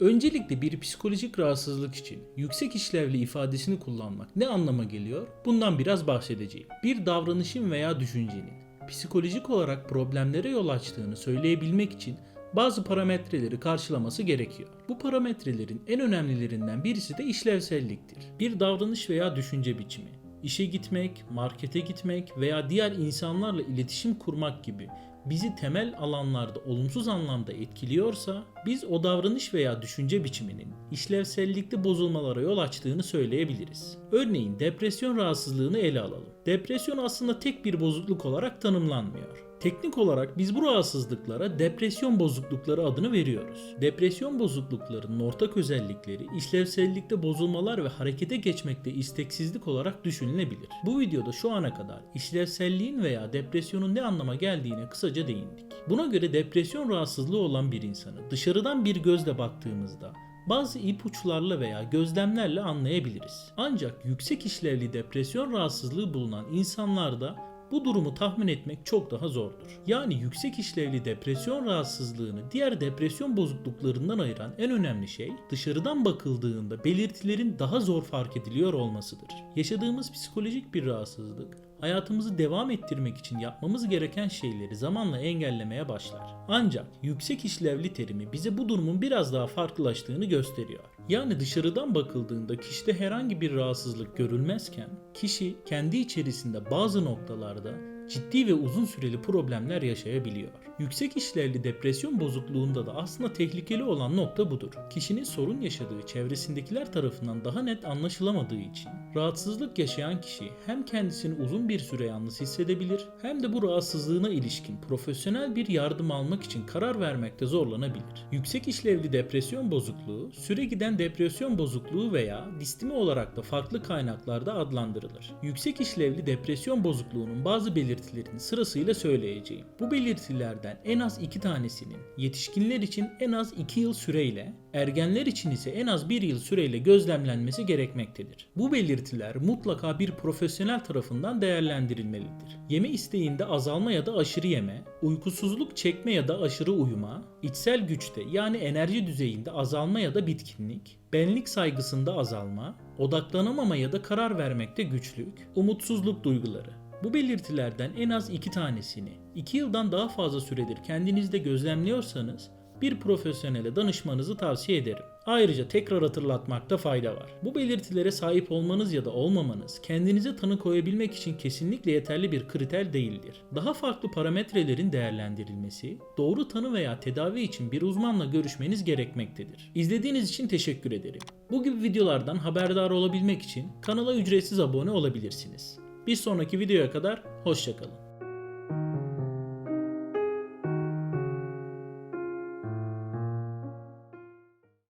Öncelikle bir psikolojik rahatsızlık için yüksek işlevli ifadesini kullanmak ne anlama geliyor? Bundan biraz bahsedeceğim. Bir davranışın veya düşüncenin psikolojik olarak problemlere yol açtığını söyleyebilmek için bazı parametreleri karşılaması gerekiyor. Bu parametrelerin en önemlilerinden birisi de işlevselliktir. Bir davranış veya düşünce biçimi, işe gitmek, markete gitmek veya diğer insanlarla iletişim kurmak gibi bizi temel alanlarda olumsuz anlamda etkiliyorsa biz o davranış veya düşünce biçiminin işlevsellikte bozulmalara yol açtığını söyleyebiliriz. Örneğin depresyon rahatsızlığını ele alalım. Depresyon aslında tek bir bozukluk olarak tanımlanmıyor. Teknik olarak biz bu rahatsızlıklara depresyon bozuklukları adını veriyoruz. Depresyon bozukluklarının ortak özellikleri işlevsellikte bozulmalar ve harekete geçmekte isteksizlik olarak düşünülebilir. Bu videoda şu ana kadar işlevselliğin veya depresyonun ne anlama geldiğine kısaca değindik. Buna göre depresyon rahatsızlığı olan bir insanı dışarıdan bir gözle baktığımızda bazı ipuçlarla veya gözlemlerle anlayabiliriz. Ancak yüksek işlevli depresyon rahatsızlığı bulunan insanlarda bu durumu tahmin etmek çok daha zordur. Yani yüksek işlevli depresyon rahatsızlığını diğer depresyon bozukluklarından ayıran en önemli şey dışarıdan bakıldığında belirtilerin daha zor fark ediliyor olmasıdır. Yaşadığımız psikolojik bir rahatsızlık hayatımızı devam ettirmek için yapmamız gereken şeyleri zamanla engellemeye başlar. Ancak yüksek işlevli terimi bize bu durumun biraz daha farklılaştığını gösteriyor. Yani dışarıdan bakıldığında kişide herhangi bir rahatsızlık görülmezken kişi kendi içerisinde bazı noktalarda ciddi ve uzun süreli problemler yaşayabiliyor. Yüksek işlevli depresyon bozukluğunda da aslında tehlikeli olan nokta budur. Kişinin sorun yaşadığı çevresindekiler tarafından daha net anlaşılamadığı için rahatsızlık yaşayan kişi hem kendisini uzun bir süre yalnız hissedebilir hem de bu rahatsızlığına ilişkin profesyonel bir yardım almak için karar vermekte zorlanabilir. Yüksek işlevli depresyon bozukluğu, süre giden depresyon bozukluğu veya distimi olarak da farklı kaynaklarda adlandırılır. Yüksek işlevli depresyon bozukluğunun bazı belirtilerini sırasıyla söyleyeceğim. Bu belirtilerden en az iki tanesinin yetişkinler için en az 2 yıl süreyle, ergenler için ise en az 1 yıl süreyle gözlemlenmesi gerekmektedir. Bu belirtiler mutlaka bir profesyonel tarafından değerlendirilmelidir. Yeme isteğinde azalma ya da aşırı yeme, uykusuzluk çekme ya da aşırı uyuma, içsel güçte yani enerji düzeyinde azalma ya da bitkinlik, benlik saygısında azalma, odaklanamama ya da karar vermekte güçlük, umutsuzluk duyguları. Bu belirtilerden en az iki tanesini 2 yıldan daha fazla süredir kendinizde gözlemliyorsanız bir profesyonele danışmanızı tavsiye ederim. Ayrıca tekrar hatırlatmakta fayda var. Bu belirtilere sahip olmanız ya da olmamanız kendinize tanı koyabilmek için kesinlikle yeterli bir kriter değildir. Daha farklı parametrelerin değerlendirilmesi, doğru tanı veya tedavi için bir uzmanla görüşmeniz gerekmektedir. İzlediğiniz için teşekkür ederim. Bu gibi videolardan haberdar olabilmek için kanala ücretsiz abone olabilirsiniz. Bir sonraki videoya kadar hoşçakalın.